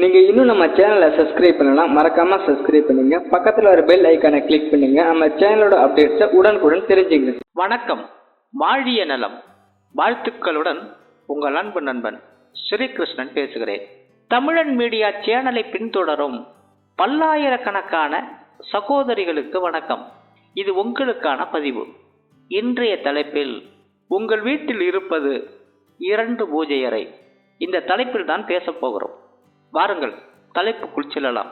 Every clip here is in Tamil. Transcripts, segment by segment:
நீங்கள் இன்னும் நம்ம சேனலை சப்ஸ்கிரைப் பண்ணலாம் மறக்காம சப்ஸ்கிரைப் பண்ணுங்க. பக்கத்தில் ஒரு பெல் ஐக்கானை கிளிக் பண்ணுங்க. நம்ம சேனலோட அப்டேட்ஸை உடனுக்குடன் தெரிஞ்சுங்க வணக்கம். வாழிய நலம். வாழ்த்துக்களுடன் உங்கள் அன்பு நண்பன் ஸ்ரீகிருஷ்ணன் பேசுகிறேன். தமிழன் மீடியா சேனலை பின்தொடரும் பல்லாயிரக்கணக்கான சகோதரிகளுக்கு வணக்கம். இது உங்களுக்கான பதிவு. இன்றைய தலைப்பில் உங்கள் வீட்டில் இருப்பது இரண்டு பூஜை அறை. இந்த தலைப்பில் தான் பேசப் போகிறோம். வாருங்கள் தலைப்புக்குள் செல்லலாம்.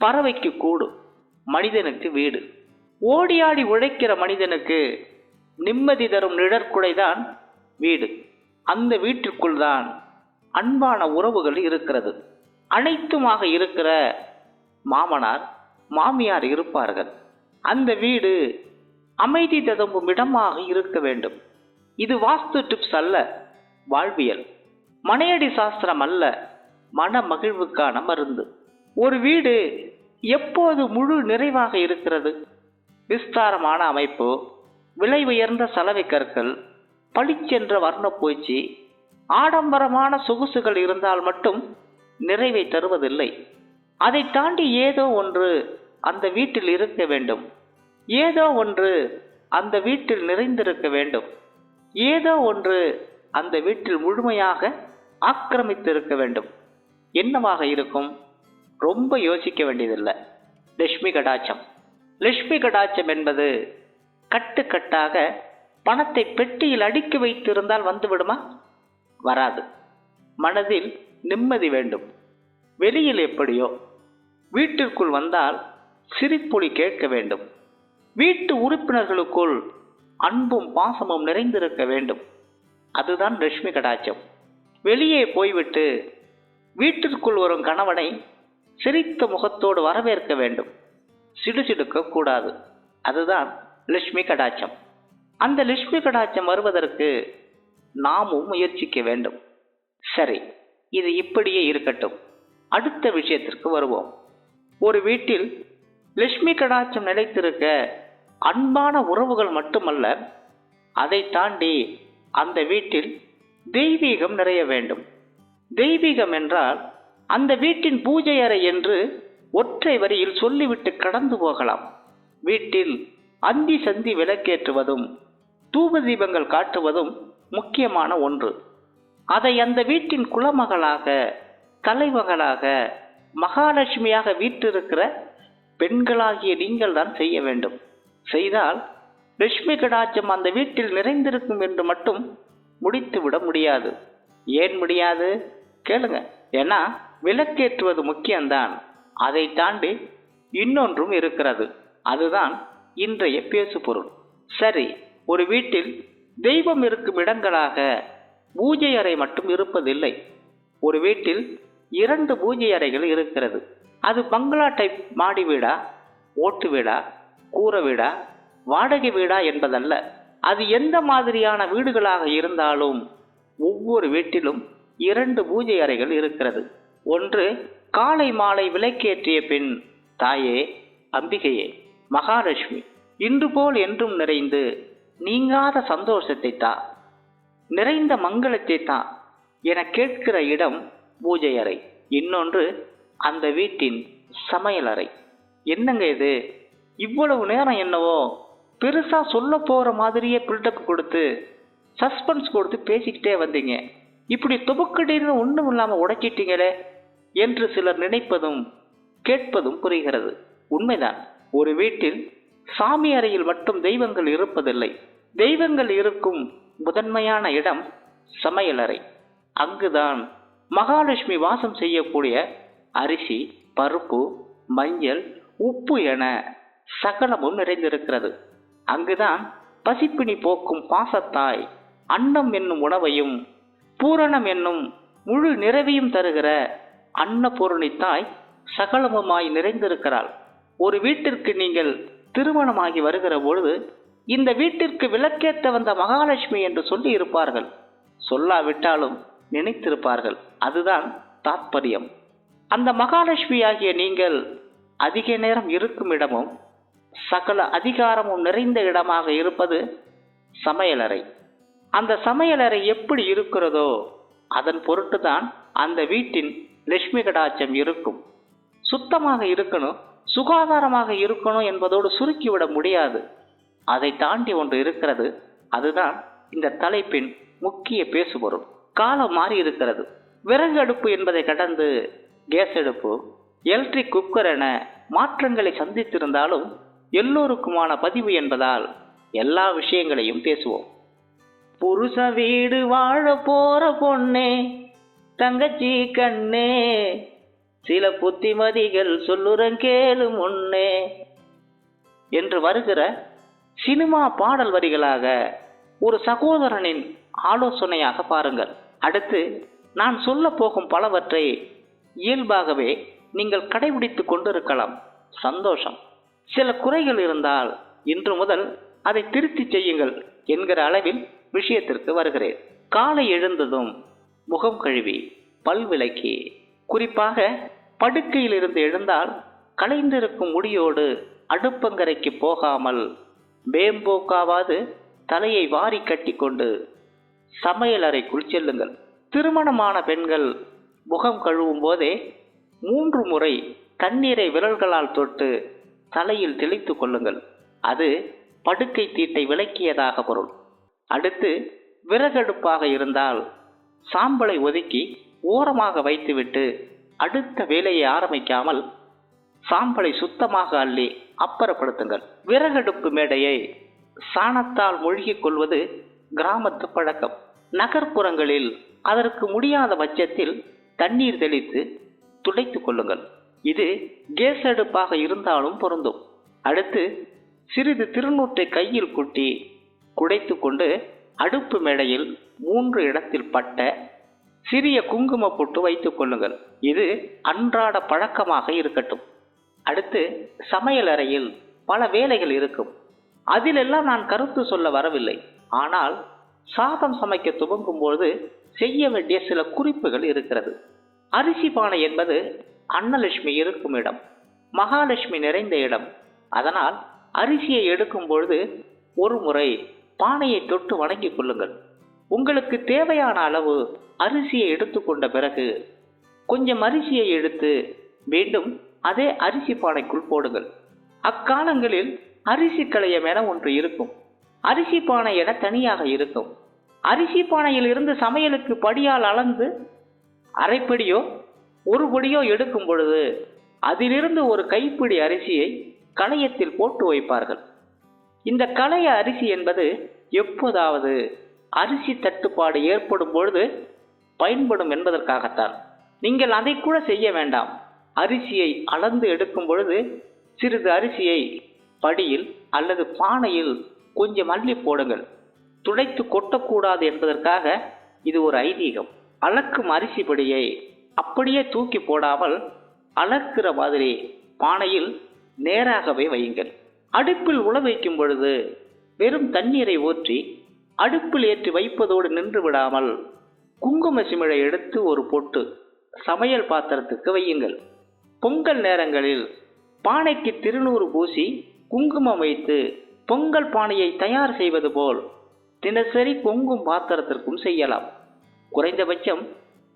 பறவைக்கு கூடு மனிதனுக்கு வீடு. ஓடியாடி உழைக்கிற மனிதனுக்கு நிம்மதி தரும் நிழற்குடைதான் வீடு. அந்த வீட்டிற்குள் தான் அன்பான உறவுகள் இருக்கிறது. அனைத்துமாக இருக்கிற மாமனார் மாமியார் இருப்பார்கள். அந்த வீடு அமைதி ததும்பும் இடமாக இருக்க வேண்டும். இது வாஸ்து டிப்ஸ் அல்ல வாழ்வியல். மனையடி சாஸ்திரம் அல்ல மன மகிழ்வுக்கான மருந்து. ஒரு வீடு எப்போது முழு நிறைவாக இருக்கிறது? விஸ்தாரமான அமைப்பு விலை உயர்ந்த சலவை கற்கள் பளிச்சென்ற வர்ணப்பூச்சி ஆடம்பரமான சொகுசுகள் இருந்தால் மட்டும் நிறைவை தருவதில்லை. அதை தாண்டி ஏதோ ஒன்று அந்த வீட்டில் இருக்க வேண்டும். ஏதோ ஒன்று அந்த வீட்டில் நிறைந்திருக்க வேண்டும். ஏதோ ஒன்று அந்த வீட்டில் முழுமையாக ஆக்கிரமித்திருக்க வேண்டும். என்னவாக இருக்கும்? ரொம்ப யோசிக்க வேண்டியதில்லை. லட்சுமி கடாட்சம். லட்சுமி கடாட்சம் என்பது கட்டுக்கட்டாக பணத்தை பெட்டியில் அடுக்கி வைத்திருந்தால் வந்து விடுமா? வராது. மனதில் நிம்மதி வேண்டும். வெளியில் எப்படியோ வீட்டிற்குள் வந்தால் சிரிப்பொலி கேட்க வேண்டும். வீட்டு உறுப்பினர்களுக்குள் அன்பும் பாசமும் நிறைந்திருக்க வேண்டும். அதுதான் லட்சுமி கடாட்சம். வெளியே போய்விட்டு வீட்டிற்குள் வரும் கணவனை சிரித்த முகத்தோடு வரவேற்க வேண்டும். சிடுசிடுக்க கூடாது. அதுதான் லட்சுமி கடாட்சம். அந்த லட்சுமி கடாட்சம் வருவதற்கு நாமும் முயற்சிக்க வேண்டும். சரி இது இப்படியே இருக்கட்டும். அடுத்த விஷயத்திற்கு வருவோம். ஒரு வீட்டில் லட்சுமி கடாட்சம் நிலைத்திருக்க அன்பான உறவுகள் மட்டுமல்ல அதை தாண்டி அந்த வீட்டில் தெய்வீகம் நிறைய வேண்டும். தெய்வீகம் என்றால் அந்த வீட்டின் பூஜை அறை என்று ஒற்றை வரியில் சொல்லிவிட்டு கடந்து போகலாம். வீட்டில் அந்தி சந்தி விளக்கேற்றுவதும் தூப தீபங்கள் காட்டுவதும் முக்கியமான ஒன்று. அதை அந்த வீட்டின் குலமகளாக தலைமகளாக மகாலட்சுமியாக வீற்றிருக்கிற பெண்களாகிய நீங்கள் தான் செய்ய வேண்டும். செய்தால் லட்சுமி கடாட்சம் அந்த வீட்டில் நிறைந்திருக்கும் என்று மட்டும் முடித்துவிட முடியாது. ஏன் முடியாது? கேளுங்க. ஏன்னா விளக்கேற்றுவது முக்கியம்தான். அதை தாண்டி இன்னொன்றும் இருக்கிறது. அதுதான் இன்றைய பேசு பொருள் சரி ஒரு வீட்டில் தெய்வம் இருக்கும் இடங்களாக பூஜை அறை மட்டும் இருப்பதில்லை. ஒரு வீட்டில் இரண்டு பூஜை அறைகள் இருக்கிறது. அது பங்களா டைப் மாடி வீடா ஓட்டு வீடா கூரை வீடா வாடகை வீடா என்பதல்ல. அது எந்த மாதிரியான வீடுகளாக இருந்தாலும் ஒவ்வொரு வீட்டிலும் இரண்டு பூஜை அறைகள் இருக்கிறது. ஒன்று காலை மாலை விளக்கேற்றிய பின் தாயே அம்பிகையே மகாலட்சுமி இன்று போல் என்றும் நிறைந்து நீங்காத சந்தோஷத்தை தா நிறைந்த மங்களத்தை தா என கேட்கிற இடம் பூஜை அறை. இன்னொன்று அந்த வீட்டின் சமையல் அறை. என்னங்க இது? இவ்வளவு நேரம் என்னவோ பெருசா சொல்ல போற மாதிரியே பில்டப் கொடுத்து சஸ்பென்ஸ் கொடுத்து பேசிக்கிட்டே வந்தீங்க. இப்படி துபக்கடின்னு ஒன்றும் இல்லாமல் உடைச்சிட்டீங்களே என்று சிலர் நினைப்பதும் கேட்பதும் புரிகிறது. உண்மைதான். ஒரு வீட்டில் சாமி அறையில் மட்டும் தெய்வங்கள் இருப்பதில்லை. தெய்வங்கள் இருக்கும் முதன்மையான இடம் சமையலறை அங்குதான் மகாலட்சுமி வாசம் செய்யக்கூடிய அரிசி பருப்பு மஞ்சள் உப்பு என சகலமும் நிறைந்திருக்கிறது. அங்குதான் பசிப்பினி போக்கும் பாசத்தாய் அன்னம் என்னும் உணவையும் பூரணம் என்னும் முழு நிறைவையும் தருகிற அன்னபூரணித்தாய் சகலமுமாய் நிறைந்திருக்கிறாள். ஒரு வீட்டிற்கு நீங்கள் திருமணமாகி வருகிற பொழுது இந்த வீட்டிற்கு விளக்கேற்ற வந்த மகாலட்சுமி என்று சொல்லி இருப்பார்கள். சொல்லாவிட்டாலும் நினைத்திருப்பார்கள். அதுதான் தாத்பரியம். அந்த மகாலட்சுமி ஆகிய நீங்கள் அதிக நேரம் இருக்கும் இடமும் சகல அதிகாரமும் நிறைந்த இடமாக இருப்பது சமையலறை. அந்த சமையலறை எப்படி இருக்கிறதோ அதன் பொருட்டுதான் அந்த வீட்டின் லட்சுமி கடாட்சம் இருக்கும். சுத்தமாக இருக்கணும் சுகாதாரமாக இருக்கணும் என்பதோடு சுருக்கிவிட முடியாது. அதை தாண்டி ஒன்று இருக்கிறது அதுதான் இந்த தலைப்பின் முக்கிய பேசுபொருள். காலம் மாறி இருக்கிறது. விறகு அடுப்பு என்பதை கடந்து கேஸ் அடுப்பு எலக்ட்ரிக் குக்கர் என மாற்றங்களை சந்தித்திருந்தாலும் எல்லோருக்குமான பதிவு என்பதால் எல்லா விஷயங்களையும் பேசுவோம். புருஷ வீடு வாழ போற பொண்ணே தங்கச்சி கண்ணே சில புத்திமதிகள் சொல்லுறன் கேளு முன்னே என்று வருகிற சினிமா பாடல் வரிகளாக ஒரு சகோதரனின் ஆலோசனையாக பாருங்கள். அடுத்து நான் சொல்ல போகும் பலவற்றை இயல்பாகவே நீங்கள் கடைபிடித்துக் கொண்டிருக்கலாம். சந்தோஷம். சில குறைகள் இருந்தால் இன்று முதல் அதை திருத்தி செய்யுங்கள் என்கிற அளவில் விஷயத்திற்கு வருகிறேன். காலை எழுந்ததும் முகம் கழுவி பல் விளக்கி குறிப்பாக படுக்கையில் இருந்து எழுந்தால் கலைந்திருக்கும் முடியோடு அடுப்பங்கரைக்கு போகாமல் வேம்போக்காவாது தலையை வாரி கட்டிக்கொண்டு சமையல் அறைக்குள் செல்லுங்கள். திருமணமான பெண்கள் முகம் கழுவும் போதே மூன்று முறை தண்ணீரை விரல்களால் தொட்டு தலையில் தெளித்து கொள்ளுங்கள். அது படுக்கை தீட்டை விளக்கியதாக பொருள். அடுத்து விறகடுப்பாக இருந்தால் சாம்பலை ஒதுக்கி ஓரமாக வைத்துவிட்டு அடுத்த வேலையை ஆரம்பிக்காமல் சாம்பலை சுத்தமாக அள்ளி அப்புறப்படுத்துங்கள். விறகடுப்பு மேடையை சாணத்தால் மூழ்கிக் கொள்வது கிராமத்து பழக்கம். நகர்ப்புறங்களில் அதற்கு முடியாத பட்சத்தில் தண்ணீர் தெளித்து துடைத்து கொள்ளுங்கள். இது கேஸ் அடுப்பாக இருந்தாலும் பொருந்தும். அடுத்து சிறிது திருநூற்றை கையில் கூட்டி குடைத்து கொண்டு அடுப்பு மேடையில் மூன்று இடத்தில் பட்ட சிறிய குங்கும பொட்டு வைத்துக் கொள்ளுங்கள். இது அன்றாட பழக்கமாக இருக்கட்டும். அடுத்து சமையல் அறையில் பல வேலைகள் இருக்கும். அதிலெல்லாம் நான் கருத்து சொல்ல வரவில்லை. ஆனால் சாதம் சமைக்க துவங்கும்போது செய்ய வேண்டிய சில குறிப்புகள் இருக்கிறது. அரிசி பானை என்பது அன்னலட்சுமி இருக்கும் இடம் மகாலட்சுமி நிறைந்த இடம். அதனால் அரிசியை எடுக்கும் பொழுது ஒரு முறை பானையை தொட்டு வணங்கிக் கொள்ளுங்கள். உங்களுக்கு தேவையான அளவு அரிசியை எடுத்துக்கொண்ட பிறகு கொஞ்சம் அரிசியை எடுத்து மீண்டும் அதே அரிசி பானைக்குள் போடுங்கள். அக்காலங்களில் அரிசி களையம் என ஒன்று இருக்கும். அரிசி பானை என தனியாக இருக்கும். அரிசி பானையில் இருந்து சமையலுக்கு படியால் அளந்து அரைப்படியோ ஒரு படியோ எடுக்கும் பொழுது அதிலிருந்து ஒரு கைப்பிடி அரிசியை களையத்தில் போட்டு வைப்பார்கள். இந்த களைய அரிசி என்பது எப்போதாவது அரிசி தட்டுப்பாடு ஏற்படும் பொழுது பயன்படும் என்பதற்காகத்தான். நீங்கள் அதை கூட செய்ய வேண்டாம். அரிசியை அளந்து எடுக்கும் பொழுது சிறிது அரிசியை படியில் அல்லது பானையில் கொஞ்சம் அள்ளி போடுங்கள். துடைத்து கொட்டக்கூடாது என்பதற்காக இது ஒரு ஐதீகம். அளக்கும் அரிசி படியை அப்படியே தூக்கி போடாமல் அளக்கிற மாதிரி பானையில் நேராகவே வையுங்கள். அடுப்பில் உள வைக்கும் பொழுது வெறும் தண்ணீரை ஊற்றி அடுப்பில் ஏற்றி வைப்பதோடு நின்று விடாமல் குங்கும சிமிழை எடுத்து ஒரு பொட்டு சமையல் பாத்திரத்துக்கு வையுங்கள். பொங்கல் நேரங்களில் பானைக்கு திருநூறு பூசி குங்குமம் வைத்து பொங்கல் பானையை தயார் செய்வது போல் தினசரி பொங்கும் பாத்திரத்திற்கும் செய்யலாம். குறைந்தபட்சம்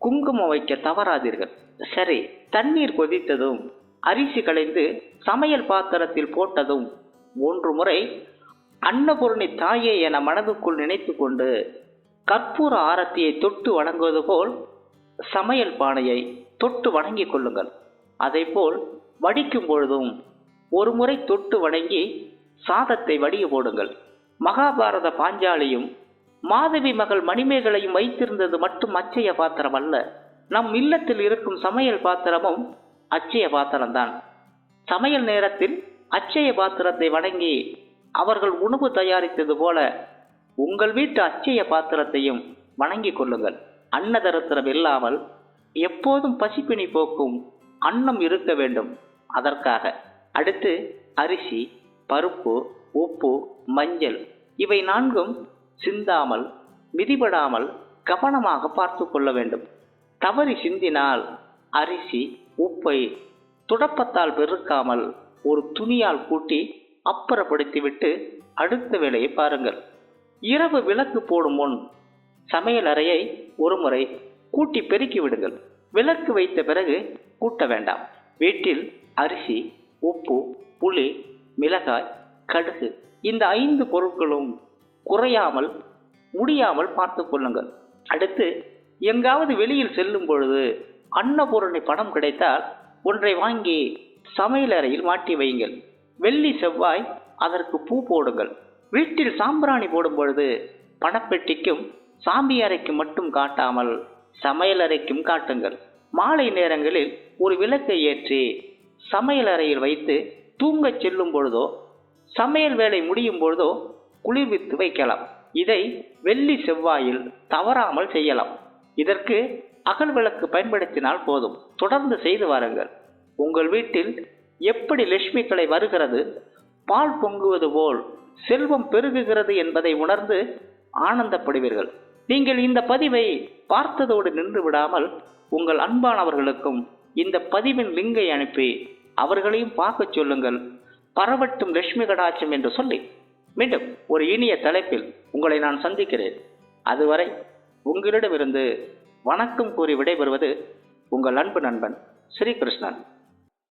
குங்குமம் வைக்க தவறாதீர்கள். சரி தண்ணீர் கொதித்ததும் அரிசி களைந்து சமையல் பாத்திரத்தில் போட்டதும் மூன்று முறை அன்னபூரணி தாயே என மனதுக்குள் நினைத்து கொண்டு கற்பூர ஆரத்தியை தொட்டு வணங்குவது போல் சமையல் பானையை தொட்டு வணங்கிக் கொள்ளுங்கள். அதேபோல் வடிக்கும் பொழுதும் ஒரு முறை தொட்டு வணங்கி சாதத்தை வடிய போடுங்கள். மகாபாரத பாஞ்சாலியும் மாதவி மகள் மணிமேகலையும் வைத்திருந்தது மட்டும் அச்சய பாத்திரம் அல்ல. நம் இல்லத்தில் இருக்கும் சமையல் பாத்திரமும் அச்சய பாத்திரம்தான். சமையல் நேரத்தில் அச்சய பாத்திரத்தை வணங்கி அவர்கள் உணவு தயாரித்தது போல உங்கள் வீட்டு அச்சய பாத்திரத்தையும் வணங்கிக் கொள்ளுங்கள். அன்னதரித்திரம் இல்லாமல் எப்போதும் பசிப்பினி போக்கும் அன்னம் இருக்க வேண்டும். அதற்காக அடுத்து அரிசி பருப்பு உப்பு மஞ்சள் இவை நான்கும் சிந்தாமல் மிதிபடாமல் கவனமாக பார்த்து கொள்ள வேண்டும். தவறி சிந்தினால் அரிசி உப்பை துடப்பத்தால் பெருக்காமல் ஒரு துணியால் கூட்டி அப்புறப்படுத்திவிட்டு அடுத்த வேலையை பாருங்கள். இரவு விளக்கு போடும் முன் சமையல் அறையை ஒருமுறை கூட்டி பெருக்கி விடுங்கள். விளக்கு வைத்த பிறகு கூட்ட வேண்டாம். வீட்டில் அரிசி உப்பு புளி மிளகாய் கடுகு இந்த ஐந்து பொருட்களும் குறையாமல் முடியாமல் பார்த்து கொள்ளுங்கள். அடுத்து எங்காவது வெளியில் செல்லும் பொழுது அன்னபூரணி பணம் கிடைத்தால் ஒன்றை வாங்கி சமையலறையில் மாட்டி வையுங்கள். வெள்ளி செவ்வாய் அதற்கு பூ போடுங்கள். வீட்டில் சாம்பிராணி போடும் பொழுது பணப்பெட்டிக்கும் அறைக்கு மட்டும் காட்டாமல் சமையலறைக்கும் காட்டுங்கள். மாலை நேரங்களில் ஒரு விளக்கை ஏற்றி சமையலறையில் வைத்து தூங்கச் செல்லும் பொழுதோ சமையல் வேலை முடியும் பொழுதோ குளிர்வித்து வைக்கலாம். இதை வெள்ளி செவ்வாயில் தவறாமல் செய்யலாம். இதற்கு அகல் விளக்கு பயன்படுத்தினால் போதும். தொடர்ந்து செய்து வாருங்கள். உங்கள் வீட்டில் எப்படி லட்சுமி கலை வருகிறது? பால் பொங்குவது போல் செல்வம் பெருகுகிறது என்பதை உணர்ந்து ஆனந்தப்படுவீர்கள். நீங்கள் இந்த பதிவை பார்த்ததோடு நின்று விடாமல் உங்கள் அன்பானவர்களுக்கும் இந்த பதிவின் லிங்கை அனுப்பி அவர்களையும் பார்க்கச் சொல்லுங்கள். பரவட்டும் லட்சுமி கடாட்சம் என்று சொல்லி மீண்டும் ஒரு இனிய தலைப்பில் உங்களை நான் சந்திக்கிறேன். அதுவரை உங்களிடமிருந்து வணக்கம் கூறி விடைபெறுவது உங்கள் அன்பு நண்பன் ஸ்ரீகிருஷ்ணன்